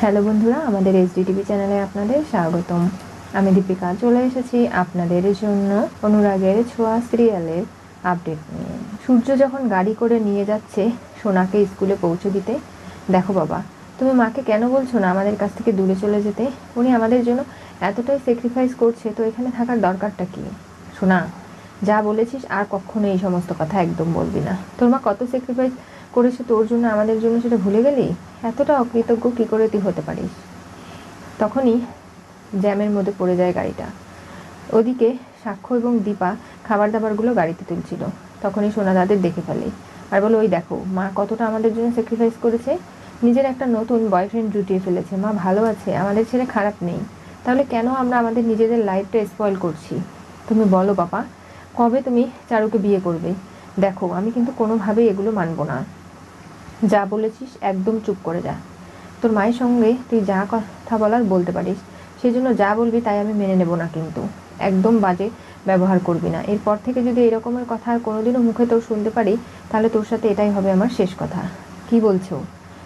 Hello বন্ধুরা, আমাদের TV চ্যানেলে আপনাদের স্বাগতম। আমি দীপিকা, চলে এসেছি আপনাদের জন্য অনুরাগের ছোঁয়া সিরিয়ালের আপডেট নিয়ে। সূর্য যখন গাড়ি করে নিয়ে যাচ্ছে সোনাকে স্কুলে পৌঁছে দিতে, দেখো বাবা, তুমি মাকে কেন বলছো না আমাদের কাছ থেকে দূরে চলে যেতে? উনি আমাদের জন্য এতটাই স্যাক্রিফাইস করছে, তো এখানে থাকার দরকারটা কি? সোনা, যা বলেছিস আর কখনো এই সমস্ত কথা একদম বলবি না। তোর মা কত স্যাক্রিফাইস করেছে তোর জন্য, আমাদের জন্য সেটা ভুলে গেলি? এতটা অকৃতজ্ঞ কী করে তুই হতে পারিস? তখনই জ্যামের মধ্যে পড়ে যায় গাড়িটা। ওদিকে সাক্ষ্য এবং দীপা খাবার দাবারগুলো গাড়িতে তুলছিল। তখনই সোনা তাদের দেখে ফেলে। আর বলো, ওই দেখো, মা কতটা আমাদের জন্য স্যাক্রিফাইস করেছে। নিজের একটা নতুন বয়ফ্রেন্ড জুটিয়ে ফেলেছে। মা ভালো আছে, আমাদের ছেলে খারাপ নেই। তাহলে কেন আমরা আমাদের নিজেদের লাইফটা স্পয়েল করছি? তুমি বলো বাবা কবে তুমি চারুকে বিয়ে করবে? দেখো, আমি কিন্তু কোনোভাবেই এগুলো মানবো না। যা বলেছিস একদম চুপ করে যা। তোর মায়ের সঙ্গে তুই যা কথা বলার বলতে পারিস সেই জন্য যা বলবি তাই আমি মেনে নেব না কিন্তু। একদম বাজে ব্যবহার করবি না। এরপর থেকে যদি এরকমের কথা আর কোনোদিনও মুখে তোর শুনতে পারি, তাহলে তোর সাথে এটাই হবে আমার শেষ কথা। কি বলছো?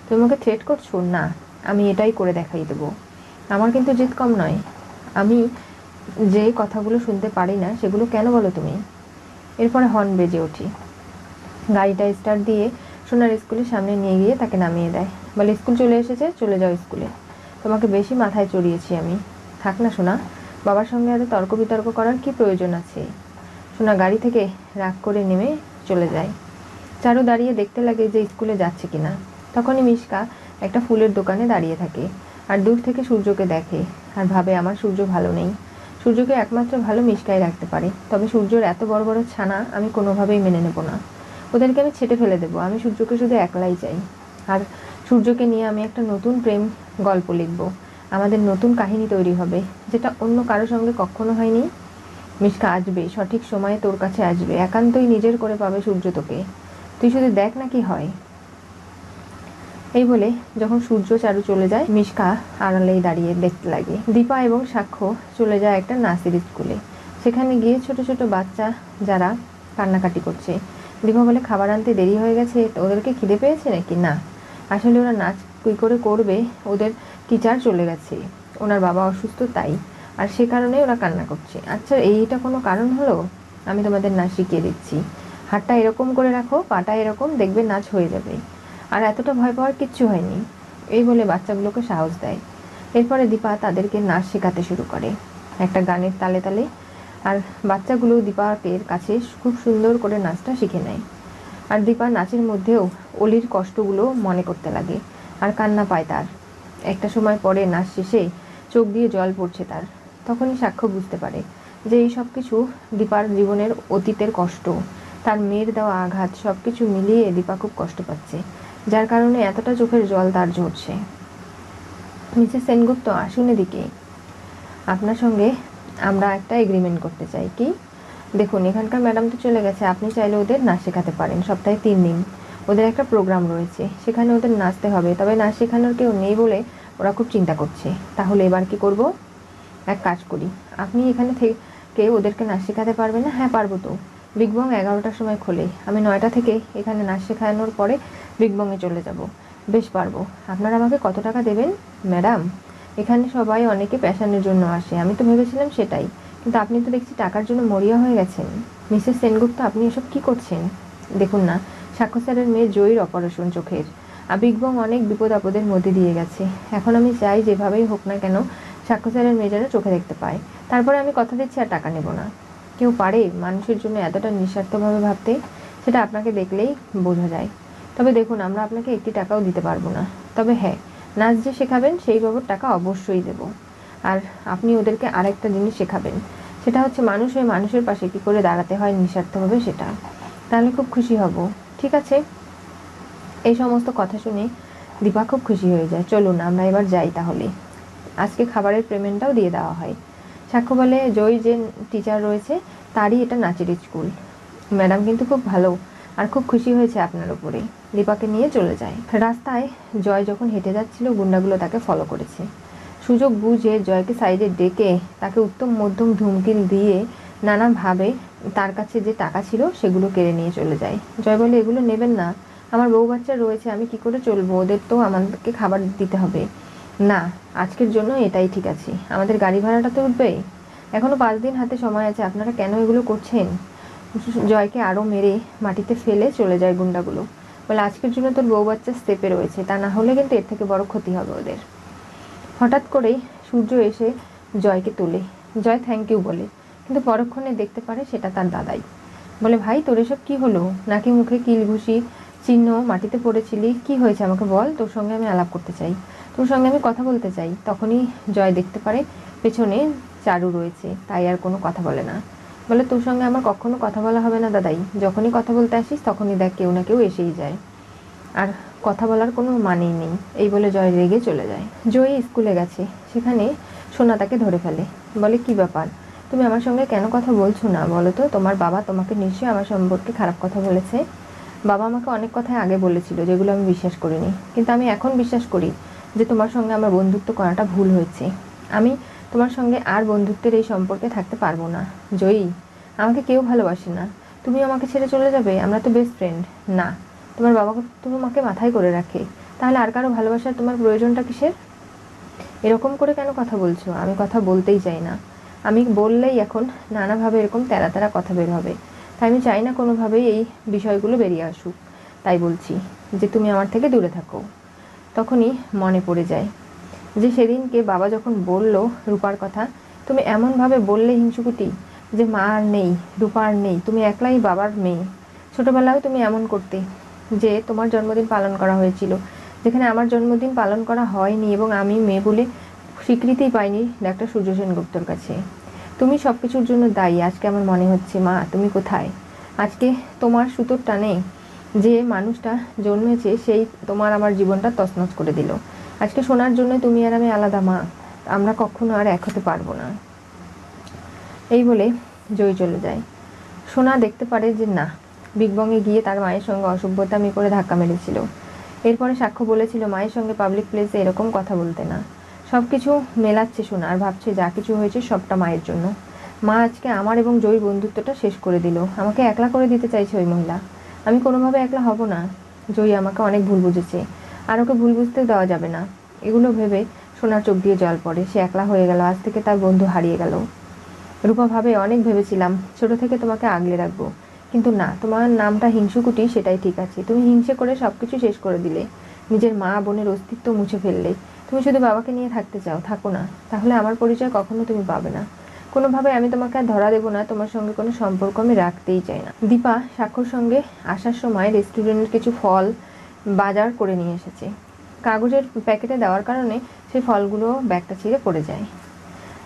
তুমি আমাকে থ্রেট করছ? না, আমি এটাই করে দেখাই দেবো। আমার কিন্তু জিত কম নয়। আমি যে কথাগুলো শুনতে পারি না, সেগুলো কেন বলো তুমি? এরপরে হর্ন বেজে উঠি গাড়িটা স্টার্ট দিয়ে সোনার স্কুলের সামনে নিয়ে গিয়ে তাকে নামিয়ে দেয়। বলে, স্কুল চলে এসেছে, চলে যাও স্কুলে। তোমাকে বেশি মাথায় চড়িয়েছি আমি। থাক না, সোনা। বাবার সঙ্গে এত তর্ক বিতর্ক করার কি প্রয়োজন আছে? সোনা গাড়ি থেকে রাগ করে নেমে চলে যায়। চারু দাঁড়িয়ে দেখতে লাগে যে স্কুলে যাচ্ছে কিনা তখনই মিশকা একটা ফুলের দোকানে দাঁড়িয়ে থাকে আর দূর থেকে সূর্যকে দেখে আর ভাবে, আমার সূর্য ভালো নেই। সূর্যকে একমাত্র ভালো মিশকাই রাখতে পারে। তবে সূর্যর এত বড় বড় ছানা আমি কোনোভাবেই মেনে নেব না। ওদেরকে আমি ছেটে ফেলে দেবো। আমি সূর্যকে শুধু একলাই চাই। আর সূর্যকে নিয়ে আমি একটা নতুন প্রেম গল্প লিখব। আমাদের নতুন কাহিনী তৈরি হবে, যেটা অন্য কারোর সঙ্গে কখনো হয়নি। মিশকা, আসবে। সঠিক সময়ে তোর কাছে আসবে। একান্তই নিজের করে পাবে সূর্য তোকে। তুই শুধু দেখ না কি হয়। এই বলে যখন সূর্য চারু চলে যায়, মিশকা আড়ালেই দাঁড়িয়ে দেখতে লাগে। দীপা এবং সাক্ষ্য চলে যায় একটা নার্সারি স্কুলে। সেখানে গিয়ে ছোট ছোট বাচ্চা যারা কান্নাকাটি করছে। দীপা বলে, খাবার আনতে দেরি হয়ে গেছে ওদেরকে খিদে পেয়েছে নাকি? না, আসলে ওরা নাচ কী করে করবে, ওদের টিচার চলে গেছে, ওনার বাবা অসুস্থ তাই, আর সে কারণে ওরা কান্না করছে। আচ্ছা এইটা কোনো কারণ হলো? আমি তোমাদের নাচ শিখিয়ে দিচ্ছি, হাতটা এরকম করে রাখো, পাটা এরকম, দেখবে নাচ হয়ে যাবে, আর এতটা ভয় পাওয়ার কিচ্ছু হয়নি। এই বলে বাচ্চাগুলোকে সাহস দেয়। এরপরে দীপা তাদেরকে নাচ শেখাতে শুরু করে, একটা গানের তালে তালে আর বাচ্চাগুলো দীপাকের কাছে খুব সুন্দর করে নাচটা শিখে নেয়। আর দীপা নাচের মধ্যেও অলির কষ্টগুলো মনে করতে লাগে আর কান্না পায় তার। একটা সময় পরে নাচ শেষে চোখ দিয়ে জল পড়ছে তার। তখনই সাক্ষ্য বুঝতে পারে যে এই সব কিছু দীপার জীবনের অতীতের কষ্ট। তার মেয়ের দেওয়া আঘাত সব কিছু মিলিয়ে দীপা খুব কষ্ট পাচ্ছে, যার কারণে এতটা চোখের জল তার ঝরছে। মিসেস সেনগুপ্ত আসুন এদিকে। আপনার সঙ্গে আমরা একটা এগ্রিমেন্ট করতে চাই কি? দেখুন, এখানকার ম্যাডাম তো চলে গেছে, আপনি চাইলে ওদের নাচ শেখাতে পারেন, সপ্তাহে তিন দিন। ওদের একটা প্রোগ্রাম রয়েছে, সেখানে ওদের নাচতে হবে, তবে নাচ শেখানোর কেউ নেই বলে ওরা খুব চিন্তা করছে। তাহলে এবার কি করব? এক কাজ করি, আপনি এখানে থেকে ওদেরকে নাচ শেখাতে পারবেন না? হ্যাঁ পারব তো। বিগ বং এগারোটার সময় খোলে, আমি নয়টা থেকে এখানে নাচ শেখানোর পরে বিগ বংয়ে চলে যাব। বেশ, পারব। আপনারা আমাকে কত টাকা দেবেন ম্যাডাম এখানে সবাই অনেকে প্যাশনের জন্য আসে, আমি তো ভেবেছিলাম সেটাই। কিন্তু আপনি তো দেখছি টাকার জন্য মরিয়া হয়ে গেছেন। মিসেস সেনগুপ্ত, আপনি এসব কি করছেন? দেখুন না, সাক্ষ্য স্যারের মেয়ে জয়ীর অপারেশন চোখের। আর বিগ বং অনেক বিপদ আপদের মধ্যে দিয়ে গেছে। এখন আমি চাই যেভাবেই হোক না কেন, সাক্ষ্য স্যারের মেয়ে যেন চোখে দেখতে পায়। তারপরে আমি কথা দিচ্ছি আর টাকা নেব না। কেউ পারে মানুষের জন্য এতটা নিঃস্বার্থভাবে ভাবতে? সেটা আপনাকে দেখলেই বোঝা যায়। তবে দেখুন, আমরা আপনাকে একটি টাকাও দিতে পারব না। তবে হ্যাঁ নাচ যে শেখাবেন, সেই বাবদ টাকা অবশ্যই দেব। আর আপনি ওদেরকে আরেকটা জিনিস শেখাবেন, সেটা হচ্ছে মানুষ হয়ে মানুষের পাশে কী করে দাঁড়াতে হয় নিঃস্বার্থভাবে সেটা। তাহলে খুব খুশি হব, ঠিক আছে? এই সমস্ত কথা শুনে দীপা খুব খুশি হয়ে যায়। চলুন, আমরা এবার যাই তাহলে। আজকে খাবারের পেমেন্টটাও দিয়ে দেওয়া হয়। সাক্ষ্য বলে জয় যে টিচার রয়েছে, তারই এটা নাচের স্কুল ম্যাডাম কিন্তু খুব ভালো আর খুব খুশি হয়েছে আপনার উপরে দীপাকে নিয়ে চলে যায়। রাস্তায় জয় যখন হেঁটে যাচ্ছিল, গুন্ডাগুলো তাকে ফলো করেছে। সুযোগ বুঝে জয়কে সাইডে ডেকে তাকে উত্তম, মধ্যম ধুমকিল দিয়ে নানাভাবে তার কাছে যে টাকা ছিল সেগুলো কেড়ে নিয়ে চলে যায়। জয় বলে, এগুলো নেবেন না। আমার বউ বাচ্চা রয়েছে, আমি কি করে চলবো? ওদের তো আমাদেরকে খাবার দিতে হবে। না, আজকের জন্য এটাই ঠিক আছে। আমাদের গাড়ি ভাড়াটা তো উঠবেই এখনও পাঁচ দিন হাতে সময় আছে। আপনারা কেন এগুলো করছেন? জয়কে আরও মেরে মাটিতে ফেলে চলে যায় গুন্ডাগুলো। বলে, আজকের জন্য তোর বউ বাচ্চা স্টেপে রয়েছে। তা না হলে কিন্তু এর থেকে বড় ক্ষতি হবে ওদের। হঠাৎ করেই সূর্য এসে জয়কে তোলে। জয় থ্যাংক ইউ বলে। কিন্তু পরক্ষণে দেখতে পারে সেটা তার দাদাই। বলে, ভাই, তোর এসব কী হলো? নাকি মুখে কিল ঘুষি, চিহ্ন, মাটিতে পড়েছিলি? কি হয়েছে আমাকে বল? তোর সঙ্গে আমি আলাপ করতে চাই। তোর সঙ্গে আমি কথা বলতে চাই। তখনই জয় দেখতে পারে, পেছনে চারু রয়েছে। তাই আর কোনো কথা বলে না। বলে, তোর সঙ্গে আমার কখনো কথা বলা হবে না দাদাই। যখনই কথা বলতে আসিস, তখনই দেখ কেউ না কেউ এসেই যায়। আর কথা বলার কোনো মানেই নেই। এই বলে জয় রেগে চলে যায়। জয় স্কুলে গেছে। সেখানে সোনা তাকে ধরে ফেলে। বলে, কি ব্যাপার? তুমি আমার সঙ্গে কেন কথা বলছো না? বলো তো, তোমার বাবা তোমাকে নিশ্চয়ই আমার সম্পর্কে খারাপ কথা বলেছে। বাবা আমাকে অনেক কথাই আগে বলেছিল, যেগুলো আমি বিশ্বাস করিনি। কিন্তু আমি এখন বিশ্বাস করি যে তোমার সঙ্গে আমার বন্ধুত্ব করাটা ভুল হয়েছে। আমি তোমার সঙ্গে আর বন্ধুত্বের এই সম্পর্কে থাকতে পারব না। জয়ী, আমাকে কেউ ভালোবাসে না। তুমি আমাকে ছেড়ে চলে যাবে, আমরা তো বেস্ট ফ্রেন্ড না, তোমার বাবা তোমাকে মাথায় করে রাখে। তাহলে আর কারও ভালোবাসার তোমার প্রয়োজনটা কিসের? এরকম করে কেন কথা বলছো? আমি কথা বলতেই চাই না। আমি বললেই এখন নানাভাবে এরকম তেরা তেরা কথা বের হবে। তাই আমি চাই না কোনোভাবেই এই বিষয়গুলো বেরিয়ে আসুক। তাই বলছি যে তুমি আমার থেকে দূরে থাকো। তখনই মনে পড়ে যায়। যে সেদিনকে বাবা যখন বলল রূপার কথা, তুমি এমনভাবে বললে হিংসুকুটি যে মা আর নেই, রূপা আর নেই, তুমি একলাই বাবার মেয়ে। ছোটোবেলায় তুমি এমন করতে যে তোমার জন্মদিন পালন করা হয়েছিল, যেখানে আমার জন্মদিন পালন করা হয়নি এবং আমি মেয়ে বলে স্বীকৃতিই পাইনি ডাক্তার সূর্য সেনগুপ্তর কাছে। তুমি সব কিছুর জন্য দায়ী, আজকে আমার মনে হচ্ছে, মা, তুমি কোথায়? আজকে তোমার সুতোর টানে যে মানুষটা জন্মেছে, সেই তোমার আমার জীবনটা তছনছ করে দিল। আজকে শোনার জন্য তুমি আর আমি আলাদা মা। আমরা কখনো আর এক হতে পারব না। এই বলে জয় চলে যায়। সোনা দেখতে পারে যে না, বিগ বংয়ে গিয়ে তার মায়ের সঙ্গে অসভ্যতামি করে ধাক্কা মেরেছিল। এরপরে সাক্ষ্য বলেছিল, মায়ের সঙ্গে পাবলিক প্লেসে এরকম কথা বলতে না। সব কিছু মেলাচ্ছে সোনা আর ভাবছে যা কিছু হয়েছে সবটা মায়ের জন্য। মা আজকে আমার এবং জয়ী বন্ধুত্বটা শেষ করে দিল। আমাকে একলা করে দিতে চাইছে ওই মহিলা। আমি কোনোভাবে একলা হব না। জয়ী আমাকে অনেক ভুল বুঝেছে। আর ওকে ভুল বুঝতে দেওয়া যাবে না। এগুলো ভেবে সোনার চোখ দিয়ে জল পড়ে। সে একলা হয়ে গেল। আজ থেকে তার বন্ধু হারিয়ে গেল। রূপা ভাবে অনেক ভেবেছিলাম, ছোট থেকে তোমাকে আগলে রাখব। কিন্তু না, তোমার নামটা হিংসুকুটি, সেটাই ঠিক আছে। তুমি হিংসে করে সব কিছু শেষ করে দিলে। নিজের মা বোনের অস্তিত্ব মুছে ফেললে। তুমি শুধু বাবাকে নিয়ে থাকতে চাও, থাকো না। তাহলে আমার পরিচয় কখনো তুমি পাবে না। কোনোভাবে আমি তোমাকে আর ধরা দেবো না। তোমার সঙ্গে কোনো সম্পর্ক আমি রাখতেই চাই না। দীপা, সাক্ষর সঙ্গে আসার সময় রেস্টুরেন্টের কিছু ফল বাজার করে নিয়ে এসেছে। কাগজের প্যাকেটে দেওয়ার কারণে সেই ফলগুলো ব্যাগটা ছিঁড়ে পড়ে যায়।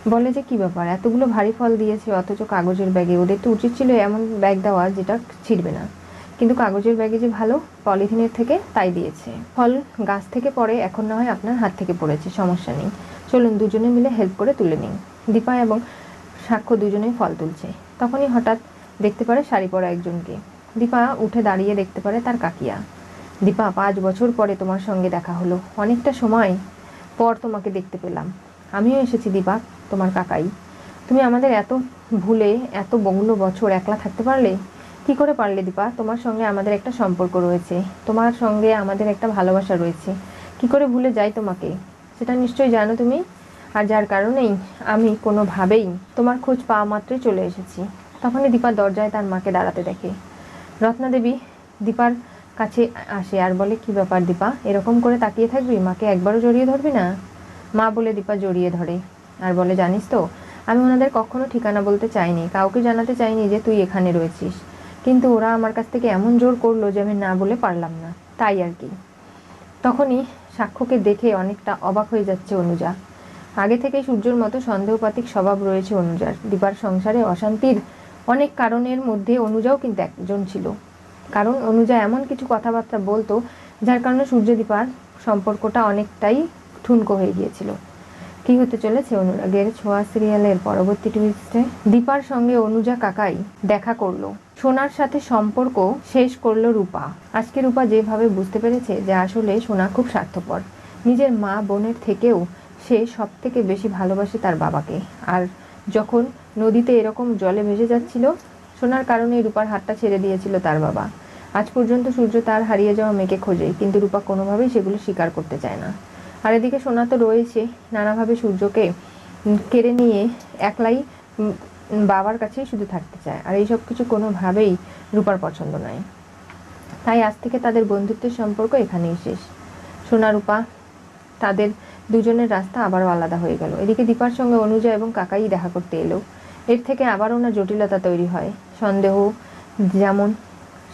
বলে যে, কি ব্যাপার? এতগুলো ভারী ফল দিয়েছে, অথচ কাগজের ব্যাগে। ওদের তো উচিত ছিল এমন ব্যাগ দেওয়া যেটা ছিঁড়বে না। কিন্তু কাগজের ব্যাগে যে ভালো, পলিথিনের থেকে তাই দিয়েছে। ফল গাছ থেকে পড়ে, এখন না হয় আপনার হাত থেকে পড়েছে, সমস্যা নেই। চলুন দুজনে মিলে হেল্প করে তুলে নিন দীপা এবং সাক্ষ্য দুজনেই ফল তুলছে। তখনই হঠাৎ দেখতে পারে শাড়ি পরা একজনকে। দীপা উঠে দাঁড়িয়ে দেখতে পারে তার কাকিয়া। দীপা, পাঁচ বছর পরে তোমার সঙ্গে দেখা হলো। অনেকটা সময় পর তোমাকে দেখতে পেলাম। আমিও এসেছি দীপা, তোমার কাকাই। তুমি আমাদের এত ভুলে, এত বহুল বছর একলা থাকতে পারলে? কি করে পারলে দীপা? তোমার সঙ্গে আমাদের একটা সম্পর্ক রয়েছে। তোমার সঙ্গে আমাদের একটা ভালোবাসা রয়েছে। কি করে ভুলে যাই তোমাকে? সেটা নিশ্চয়ই জানো তুমি? আর যার কারণেই আমি কোনোভাবেই তোমার খোঁজ পাওয়া মাত্রই চলে এসেছি। তখনই দীপা দরজায় তার মাকে দাঁড়াতে দেখে। রত্না দেবী দীপার কাছে আসে আর বলে, কি ব্যাপার দীপা? এরকম করে তাকিয়ে থাকবি? মাকে একবারও জড়িয়ে ধরবি না? মা, বলে দীপা জড়িয়ে ধরে। আর বলে, জানিস তো, আমি ওনাদের কখনো ঠিকানা বলতে চাইনি, কাউকে জানাতে চাইনি যে তুই এখানে রয়েছিস। কিন্তু ওরা আমার কাছ থেকে এমন জোর করল যে আমি না বলে পারলাম না। তাই আর কি। তখনই সাক্ষ্যকে দেখে অনেকটা অবাক হয়ে যাচ্ছে অনুজা। আগে থেকে সূর্যর মতো সন্দেহপাতিক স্বভাব রয়েছে অনুজার। দীপার সংসারে অশান্তির অনেক কারণের মধ্যে অনুজাও কিন্তু একজন ছিল। কারণ অনুজা এমন কিছু কথাবার্তা বলতো, যার কারণে সূর্য দীপার সম্পর্কটা অনেকটাই ঠুনকো হয়ে গিয়েছিল। কি হতে চলেছে অনুরাগের ছোঁয়া সিরিয়ালের পরবর্তী টুইস্টে দীপার সঙ্গে অনুজা কাকাই দেখা করল। সোনার সাথে সম্পর্ক শেষ করল রূপা। আজকে রূপা যেভাবে বুঝতে পেরেছে যে আসলে সোনা খুব স্বার্থপর। নিজের মা বোনের থেকেও সে সব থেকে বেশি ভালোবাসে তার বাবাকে। আর যখন নদীতে এরকম জলে ভেসে যাচ্ছিল সোনার কারণে রূপার হাতটা ছেড়ে দিয়েছিল তার বাবা। আজ পর্যন্ত সূর্য তার হারিয়ে যাওয়া মেয়েকে খোঁজে, কিন্তু রূপা কোনোভাবেই সেগুলো স্বীকার করতে চায় না। আর এদিকে সোনা তো রয়েছে, নানাভাবে সূর্যকে কেড়ে নিয়ে একলাই বাবার কাছেই শুধু থাকতে চায়। আর এইসব কিছু কোনোভাবেই রূপার পছন্দ নয়। তাই আজ থেকে তাদের বন্ধুত্বের সম্পর্ক এখানেই শেষ। সোনা, রূপা, তাদের দুজনের রাস্তা আবারও আলাদা হয়ে গেল। এদিকে দীপার সঙ্গে অনুজা এবং কাকাই দেখা করতে এলো। এর থেকে আবার ওনার জটিলতা তৈরি হয়। সন্দেহ, যেমন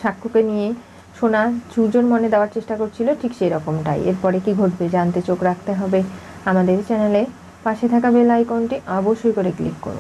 সাক্ষ্যকে নিয়ে সোনা চুজন মনে দেওয়ার চেষ্টা করছিল, ঠিক সেই রকমটাই এরপরে কি ঘটবে জানতে চোখ রাখতে হবে। আমাদের চ্যানেলে পাশে থাকা বেল আইকনটি অবশ্যই করে ক্লিক করুন।